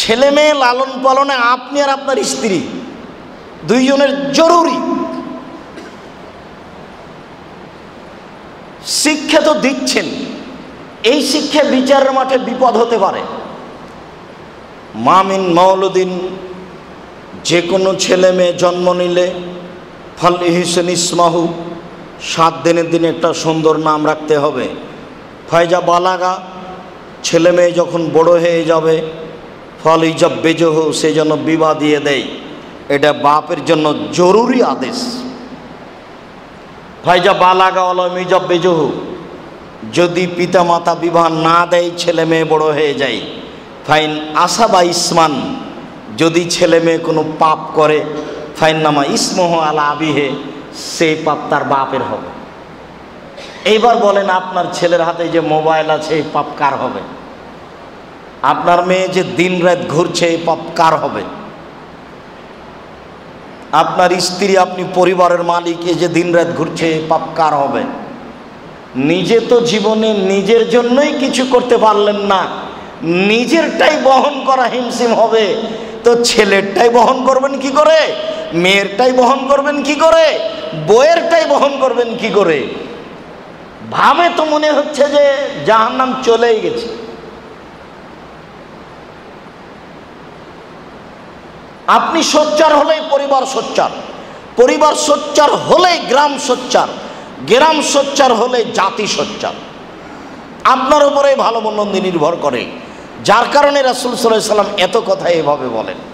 ছেলে মেয়ে লালন পালনে আপনি আর আপনার স্ত্রী দুইজনের জরুরি। শিক্ষা তো দিচ্ছেন। এই শিক্ষা বিচারের মাঠে বিপদ হতে পারে। মামিন মৌলুদ্দিন যে কোনো ছেলে মেয়ে জন্ম নিলে ফল হিসেন ইসমাহু সাত দিনের দিনে একটা সুন্দর নাম রাখতে হবে। ফয়জা বালাগা ছেলে মেয়ে যখন বড় হয়ে যাবে ফল ইজব বেজহ সে যেন বিবাহ দিয়ে দেয়। এটা বাপের জন্য জরুরি আদেশ। ফয়জা বালাগা অলম ইজব বেজহ যদি পিতা মাতা বিবাহ না দেয়, ছেলে মেয়ে বড় হয়ে যায়। ফাইন আশা বা ইসমান, যদি ছেলে মেয়ে কোনো পাপ করে, ফাইন নামা ইসমহ আলা আবিহে সেই পাপ তার বাপের হবে। এইবার বলেন, আপনার ছেলের হাতে যে মোবাইল আছে, এই পাপ কার হবে? আপনার মেয়ে যে দিন রাত ঘুরছে এই পাপ কার হবে? আপনার স্ত্রী, আপনি পরিবারের মালিক এই যে দিন রাত ঘুরছে এই পাপ কার হবে? নিজে তো জীবনে নিজের জন্যই কিছু করতে পারলেন না। নিজেরটাই বহন করা হিমসিম হবে। তো ছেলেরটাই বহন করবেন কি করে? মেয়েরটাই বহন করবেন কি করে? বইয়েরটাই বহন করবেন কি করে? ভাবে তো মনে হচ্ছে যে জাহান্নাম চলেই গেছে। আপনি সোচ্চার হলেই পরিবার সোচ্চার। পরিবার সোচ্চার হলেই গ্রাম সোচ্চার। গ্রাম সোচ্চার হলে জাতি সোচ্চার। আপনার উপরে ভালো মন্দ নির্ভর করে। যার কারণে রাসুল সাল্লাহ সাল্লাম এত কথা এভাবে বলেন।